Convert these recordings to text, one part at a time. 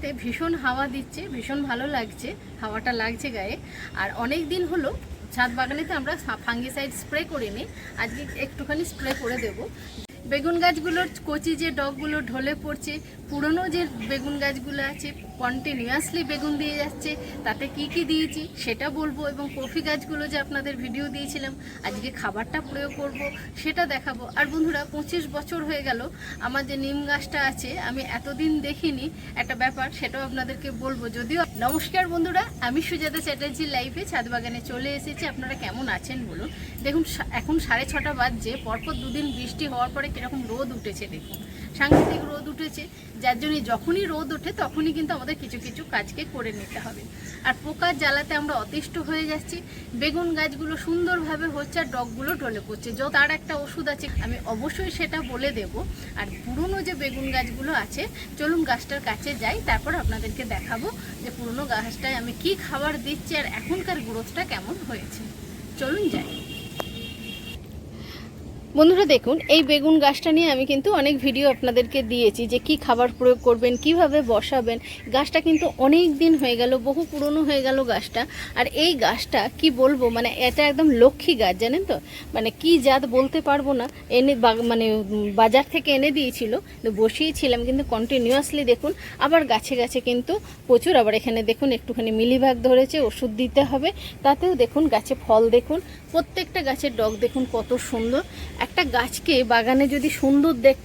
বাগানেতে ভীষণ হাওয়া দিচ্ছে, ভীষণ ভালো লাগছে, হাওয়াটা লাগছে গায়ে। আর অনেক দিন হলো, ছাদ বাগানেতে আমরা ফাঙ্গিসাইড স্প্রে করিনি, আজকে একটুখানি স্প্রে করে দেব। বেগুন গাছগুলোর কচি যে ডগগুলো ঢলে পড়ছে, পুরনো যে বেগুন গাছগুলো আছে কন্টিনিউয়াসলি বেগুন দিয়ে যাচ্ছে, তাতে কি কি দিয়েছি সেটা বলব এবং কফি গাছগুলো যে আপনাদের ভিডিও দিয়েছিলাম, আজকে খাবারটা প্রয়োগ করব, সেটা দেখাবো। আর বন্ধুরা, পঁচিশ বছর হয়ে গেল, আমার যে নিম গাছটা আছে, আমি এতদিন দেখিনি, একটা ব্যাপার সেটাও আপনাদেরকে বলব। যদিও, নমস্কার বন্ধুরা, আমি সুজাতা চ্যাটার্জি লাইফে ছাদ বাগানে চলে এসেছি, আপনারা কেমন আছেন বলুন। দেখুন এখন সাড়ে ছটা বাজছে, পরপর দুদিন বৃষ্টি হওয়ার পরে কীরকম রোদ উঠেছে দেখুন। সাংঘাতিক রোদ উঠেছে, যার জন্য যখনই রোদ ওঠে তখনই কিন্তু আমাদের কিছু কিছু কাজকে করে নিতে হবে। আর পোকার জ্বালাতে আমরা অতিষ্ঠ হয়ে যাচ্ছি, বেগুন গাছগুলো সুন্দরভাবে হচ্ছে আর ডগগুলো ঢলে পড়ছে। যত তার একটা ওষুধ আছে, আমি অবশ্যই সেটা বলে দেব। আর পুরনো যে বেগুন গাছগুলো আছে, চলুন গাছটার কাছে যাই, তারপর আপনাদেরকে দেখাবো যে পুরনো গাছটায় আমি কি খাবার দিচ্ছি আর এখনকার গ্রোথটা কেমন হয়েছে। চলুন যাই। বন্ধুরা দেখুন, এই বেগুন গাছটা নিয়ে আমি কিন্তু অনেক ভিডিও আপনাদেরকে দিয়েছি যে কি খাবার প্রয়োগ করবেন, কীভাবে বসাবেন। গাছটা কিন্তু অনেক দিন হয়ে গেল, বহু পুরনো হয়ে গেল গাছটা। আর এই গাছটা কি বলব মানে এটা একদম লক্ষ্মী গাছ, জানেন তো? মানে কি জাত বলতে পারব না। এনে মানে বাজার থেকে এনে দিয়েছিল বসিয়েছিলাম কিন্তু কন্টিনিউয়াসলি দেখুন, আবার গাছে গাছে কিন্তু প্রচুর, আবার এখানে দেখুন একটুখানি মিলিভাগ ধরেছে, ওষুধ দিতে হবে। তাতেও দেখুন গাছে ফল দেখুন, প্রত্যেকটা গাছের ডগ দেখুন কত সুন্দর। একটা গাছকে বাগানে যদি সুন্দর দেখ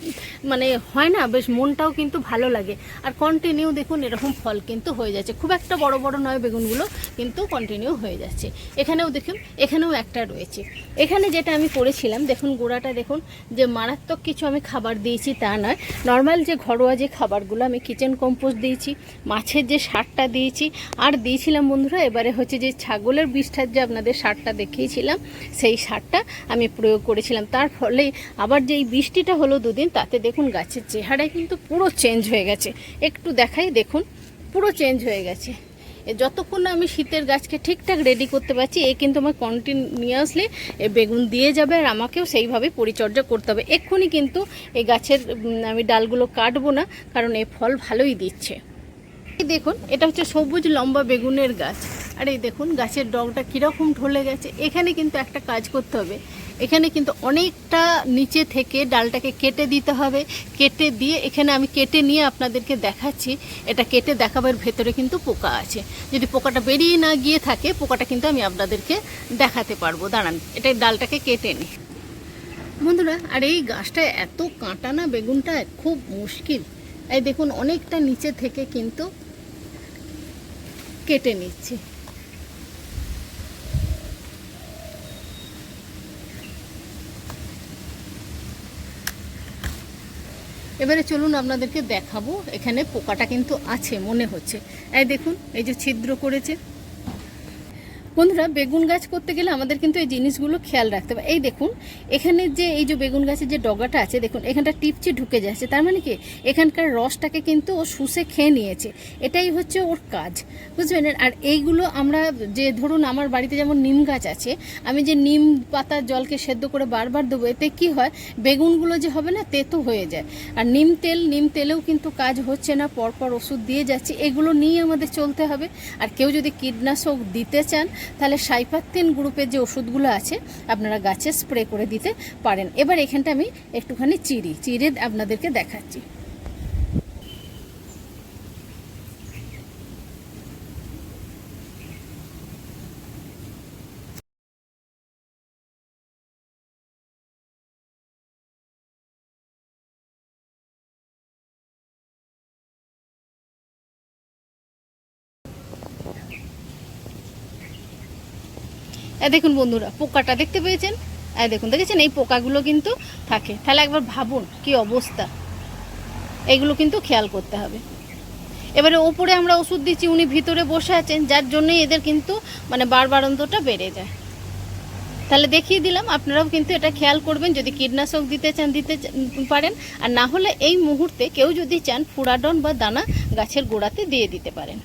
মানে হয় না, বেশ মনটাও কিন্তু ভালো লাগে। আর কন্টিনিউ দেখুন, এরকম ফল কিন্তু হয়ে যাচ্ছে। খুব একটা বড় বড় নয় বেগুনগুলো, কিন্তু কন্টিনিউ হয়ে যাচ্ছে। এখানেও দেখুন, এখানেও একটা রয়েছে। এখানে যেটা আমি করেছিলাম, দেখুন গোড়াটা দেখুন, যে মারাত্মক কিছু আমি খাবার দিয়েছি তা নয়। নর্মাল যে ঘরোয়া যে খাবারগুলো আমি কিচেন কম্পোস্ট দিয়েছি, মাছের যে সারটা দিয়েছি, আর দিয়েছিলাম বন্ধুরা, এবারে হচ্ছে যে ছাগলের বিষ্ঠার যে আপনাদের সারটা দেখিয়েছিলাম, সেই সারটা আমি প্রয়োগ করেছিলাম। তার ফলে আবার যে এই বৃষ্টিটা হলো দুদিন, তাতে দেখুন গাছের চেহারায় কিন্তু পুরো চেঞ্জ হয়ে গেছে। একটু দেখাই, দেখুন, পুরো চেঞ্জ হয়ে গেছে। যতক্ষণ না আমি শীতের গাছকে ঠিকঠাক রেডি করতে পারছি, এ কিন্তু আমার কন্টিনিউয়াসলি বেগুন দিয়ে যাবে আর আমাকেও সেইভাবে পরিচর্যা করতে হবে। এক্ষুনি কিন্তু এই গাছের আমি ডালগুলো কাটবো না, কারণ এ ফল ভালোই দিচ্ছে। দেখুন, এটা হচ্ছে সবুজ লম্বা বেগুনের গাছ। আর এই দেখুন, গাছের ডগটা কীরকম ঢলে গেছে। এখানে কিন্তু একটা কাজ করতে হবে। এখানে কিন্তু অনেকটা নিচে থেকে ডালটাকে কেটে দিতে হবে। কেটে দিয়ে এখানে আমি কেটে নিয়ে আপনাদেরকে দেখাচ্ছি। এটা কেটে দেখাবার ভেতরে কিন্তু পোকা আছে। যদি পোকাটা বেরিয়ে না গিয়ে থাকে, পোকাটা কিন্তু আমি আপনাদেরকে দেখাতে পারব। দাঁড়ান, এটা ডালটাকে কেটে নিই। বন্ধুরা, আর এই গাছটা এত কাঁটা না বেগুনটা, খুব মুশকিল। এই দেখুন, অনেকটা নিচে থেকে কিন্তু কেটে নিচ্ছি। এবারে চলুন আপনাদেরকে দেখাবো, এখানে পোকাটা কিন্তু আছে, মনে হচ্ছে। এই দেখুন, এই যে ছিদ্র করেছে। বন্ধুরা, বেগুন গাছ করতে গেলে আমাদের কিন্তু এই জিনিসগুলো খেয়াল রাখতে হবে। এই দেখুন, এখানে যে এই যে বেগুন গাছের যে ডগাটা আছে, দেখুন, এখানটা টিপচি ঢুকে যাচ্ছে। তার মানে কি? এখানকার রসটাকে কিন্তু ও শুষে খেয়ে নিয়েছে। এটাই হচ্ছে ওর কাজ। বুঝবেন আর এইগুলো আমরা যে ধরুন, আমার বাড়িতে যেমন নিম গাছ আছে, আমি যে নিম পাতার জলকে সেদ্ধ করে বারবার দেবো, এতে কি হয়? বেগুনগুলো যে হবে না, তেতো হয়ে যায়। আর নিম তেল, নিম তেলেও কিন্তু কাজ হচ্ছে না, পরপর ওষুধ দিয়ে যাচ্ছে। এগুলো নিয়ে আমাদের চলতে হবে। আর কেউ যদি কীটনাশক দিতে চান তাহলে সাইপাত্তিন গ্রুপের যে ওষুধগুলো আছে, আপনারা গাছে স্প্রে করে দিতে পারেন। এবার এখানটা আমি একটুখানি চিড়ি চিড়ে আপনাদেরকে দেখাচ্ছি। দেখুন বন্ধুরা, পোকাটা দেখতে পেয়েছেন? এই দেখুন, দেখেছেন? এই পোকাগুলো কিন্তু থাকে। তাহলে একবার ভাবুন কি অবস্থা। এগুলো কিন্তু খেয়াল করতে হবে। এবারে ওপরে আমরা ওষুধ দিচ্ছি, উনি ভিতরে বসে আছেন, যার জন্যই এদের কিন্তু মানে বারবারন্তটা বেড়ে যায়। তাহলে দেখিয়ে দিলাম, আপনারাও কিন্তু এটা খেয়াল করবেন, যদি কীটনাশক দিতে চান, দিতে পারেন। আর না হলে এই মুহূর্তে কেউ যদি চান, ফুরাডন বা দানা গাছের গোড়াতে দিয়ে দিতে পারেন।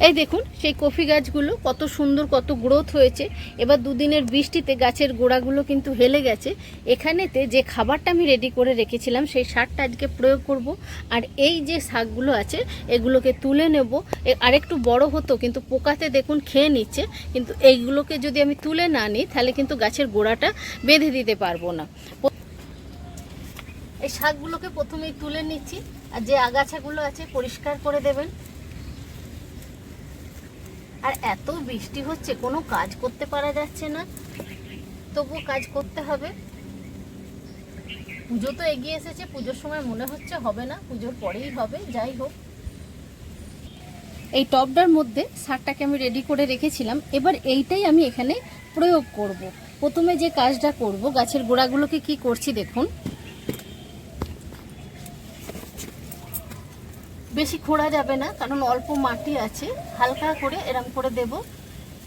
এই দেখুন, সেই কফি গাছগুলো কত সুন্দর, কত গ্রোথ হয়েছে। এবার দুদিনের বৃষ্টিতে গাছের গোড়াগুলো কিন্তু হেলে গেছে। এখানেতে যে খাবারটা আমি রেডি করে রেখেছিলাম, সেই সারটা আজকে প্রয়োগ করব। আর এই যে শাকগুলো আছে, এগুলোকে তুলে নেব। এ- আরেকটু বড় হতো, কিন্তু পোকাতে দেখুন খেয়ে নিচ্ছে। কিন্তু এইগুলোকে যদি আমি তুলে না নিই, তাহলে কিন্তু গাছের গোড়াটা বেঁধে দিতে পারব না। এই শাকগুলোকে প্রথমেই তুলে নিচ্ছি। আর যে আগাছাগুলো আছে, পরিষ্কার করে দেবেন। আর এত বৃষ্টি হচ্ছে, কোনো কাজ করতে পারা যাচ্ছে না। তবুও কাজ করতে হবে। পুজো তো এগিয়ে এসেছে, পুজোর সময় মনে হচ্ছে হবে না, পুজোর পরেই হবে, যাই হোক। এই টবটার মধ্যে সারটাকে আমি রেডি করে রেখেছিলাম। এবার এইটাই আমি এখানে প্রয়োগ করব। প্রথমে যে কাজটা করব, গাছের গোড়াগুলোকে কি করছি দেখুন। বেশি খোঁড়া যাবে না, কারণ অল্প মাটি আছে। হালকা করে এরম করে দেব।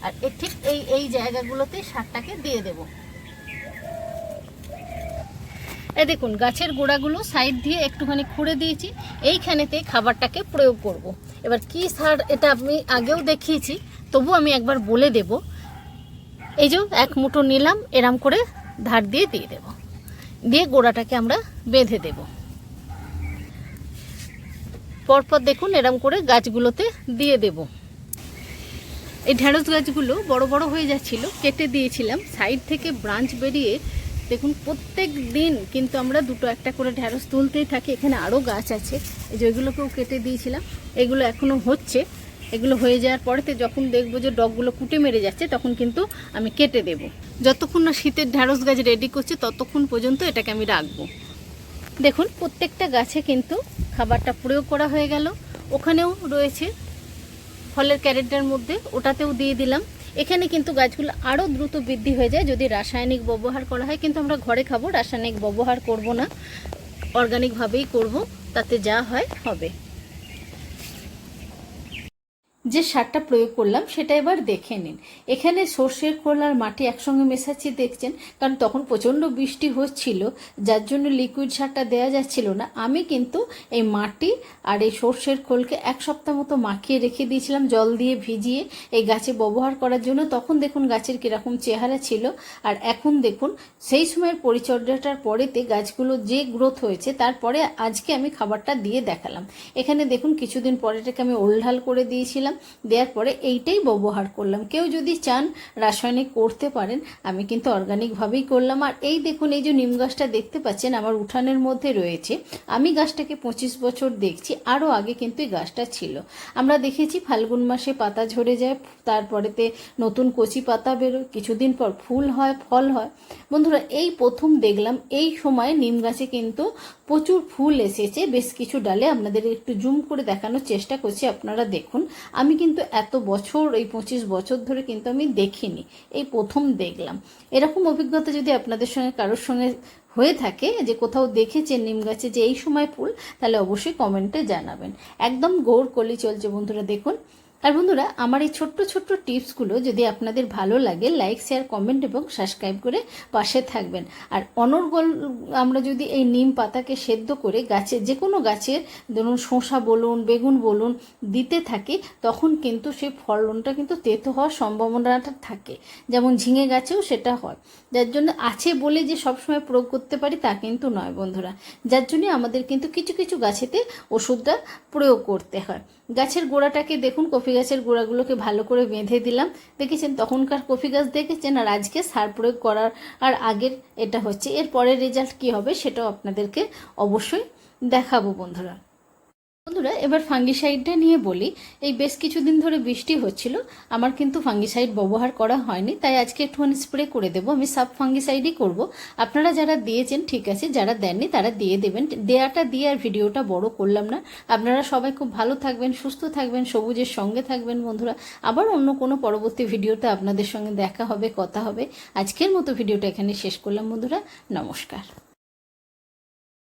আর এ ঠিক এই এই জায়গাগুলোতে সারটাকে দিয়ে দেব। এ দেখুন, গাছের গোড়াগুলো সাইড দিয়ে একটুখানি খুঁড়ে দিয়েছি। এইখানেতে খাবারটাকে প্রয়োগ করব। এবার কি সার এটা আমি আগেও দেখিয়েছি, তবু আমি একবার বলে দেব। এই যে এক মুঠো নিলাম, এরম করে ধার দিয়ে দিয়ে দেব। দিয়ে গোড়াটাকে আমরা বেঁধে দেবো। পরপর দেখুন, এরম করে গাছগুলোতে দিয়ে দেব। এই ঢেঁড়স গাছগুলো বড় বড় হয়ে যাচ্ছিল, কেটে দিয়েছিলাম। সাইড থেকে ব্রাঞ্চ বেরিয়ে দেখুন, প্রত্যেক দিন কিন্তু আমরা দুটো একটা করে ঢেঁড়স তুলতেই থাকি। এখানে আরও গাছ আছে। এই যে ওইগুলোকেও কেটে দিয়েছিলাম। এগুলো এখনও হচ্ছে। এগুলো হয়ে যাওয়ার পরেতে যখন দেখব যে ডগগুলো কুটে মেরে যাচ্ছে, তখন কিন্তু আমি কেটে দেব। যতক্ষণ না শীতের ঢেঁড়স গাছ রেডি করছে, ততক্ষণ পর্যন্ত এটাকে আমি রাখব। দেখুন, প্রত্যেকটা গাছে কিন্তু খাবারটা প্রয়োগ করা হয়ে গেল। ওখানেও রয়েছে ফলের ক্যারেটটার মধ্যে, ওটাতেও দিয়ে দিলাম। এখানে কিন্তু গাছগুলো আরও দ্রুত বৃদ্ধি হয়ে যায় যদি রাসায়নিক ব্যবহার করা হয়। কিন্তু আমরা ঘরে খাব, রাসায়নিক ব্যবহার করব না। অর্গানিকভাবেই করব, তাতে যা হয় হবে। যে সারটা প্রয়োগ করলাম, সেটা এবার দেখে নিন। এখানে সর্ষের খোল আর মাটি একসঙ্গে মেশাচ্ছি দেখছেন, কারণ তখন প্রচণ্ড বৃষ্টি হচ্ছিল, যার জন্য লিকুইড সারটা দেওয়া যাচ্ছিল না। আমি কিন্তু এই মাটি আর এই সর্ষের খোলকে এক সপ্তাহ মতো মাখিয়ে রেখে দিয়েছিলাম, জল দিয়ে ভিজিয়ে এই গাছে ব্যবহার করার জন্য। তখন দেখুন গাছের কীরকম চেহারা ছিল, আর এখন দেখুন সেই সময়ের পরিচর্যাটার পরেতে গাছগুলো যে গ্রোথ হয়েছে, তারপরে আজকে আমি খাবারটা দিয়ে দেখালাম। এখানে দেখুন কিছুদিন পরে এটাকে আমি ওলঢাল করে দিয়েছিলাম দেওয়ার পরে এইটাই ব্যবহার করলাম। কেউ যদি চান রাসায়নিক করতে পারেন, আমি কিন্তু অর্গানিকভাবেই করলাম। আর এই দেখুন, এই যে নিম গাছটা দেখতে পাচ্ছেন, আমার উঠানের মধ্যে রয়েছে। আমি গাছটাকে পঁচিশ বছর দেখছি, আরও আগে কিন্তু এই গাছটা ছিল। আমরা দেখেছি ফাল্গুন মাসে পাতা ঝরে যায়, তারপরেতে নতুন কচি পাতা বেরোয়, কিছুদিন পর ফুল হয়, ফল হয়। বন্ধুরা, এই প্রথম দেখলাম, এই সময় নিম গাছে কিন্তু প্রচুর ফুল এসেছে। বেশ কিছু ডালে আপনাদের একটু জুম করে দেখানোর চেষ্টা করছি, আপনারা দেখুন। আমি কিন্তু এত বছর, এই পঁচিশ বছর ধরে কিন্তু আমি দেখিনি। এই প্রথম দেখলাম। এরকম অভিজ্ঞতা যদি আপনাদের সঙ্গে, কারোর সঙ্গে হয়ে থাকে, যে কোথাও দেখেছে নিম গাছে যে এই সময় ফুল, তাহলে অবশ্যই কমেন্টে জানাবেন। একদম গৌর কলি চলছে বন্ধুরা দেখুন আর বন্ধুরা, আমার এই ছোট্ট ছোট্ট টিপসগুলো যদি আপনাদের ভালো লাগে, লাইক, শেয়ার, কমেন্ট এবং সাবস্ক্রাইব করে পাশে থাকবেন। আর অনর্গল, আমরা যদি এই নিম পাতাকে সেদ্ধ করে গাছে যে কোনো গাছের, ধরুন শসা বলুন, বেগুন বলুন, দিতে থাকি, তখন কিন্তু সেই ফলনটা কিন্তু তেতো হওয়ার সম্ভাবনাটা থাকে। যেমন ঝিঙে গাছেও সেটা হয়। যার জন্য আছে বলে যে সবসময় প্রয়োগ করতে পারি, তা কিন্তু নয় বন্ধুরা। যার জন্য আমাদের কিন্তু কিছু কিছু গাছেতে ওষুধটা প্রয়োগ করতে হয়। গাছের গোড়াটাকে দেখুন কফি গাছের গোড়াগুলোকে ভালো করে বেঁধে দিলাম। দেখেছেন, তখনকার কফি গাছ দেখেছেন? আর আজকে সার প্রয়োগ করার আর আগের এটা হচ্ছে। এর পরের রেজাল্ট কী হবে সেটাও আপনাদেরকে অবশ্যই দেখাবো বন্ধুরা। বন্ধুরা, এবার ফাঙ্গিসাইডটা নিয়ে বলি। এই বেশ কিছুদিন ধরে বৃষ্টি হচ্ছিল, আমার কিন্তু ফাঙ্গিসাইড ব্যবহার করা হয়নি, তাই আজকে একটুখানি স্প্রে করে দেবো। আমি সাব ফাঙ্গিসাইডই করব। আপনারা যারা দিয়েছেন, ঠিক আছে, যারা দেননি, তারা দিয়ে দেবেন। দেয়াটা দিয়ে আর ভিডিওটা বড় করলাম না। আপনারা সবাই খুব ভালো থাকবেন, সুস্থ থাকবেন, সবুজের সঙ্গে থাকবেন বন্ধুরা। আবার অন্য কোনো পরবর্তী ভিডিওতে আপনাদের সঙ্গে দেখা হবে, কথা হবে। আজকের মতো ভিডিওটা এখানে শেষ করলাম বন্ধুরা, নমস্কার।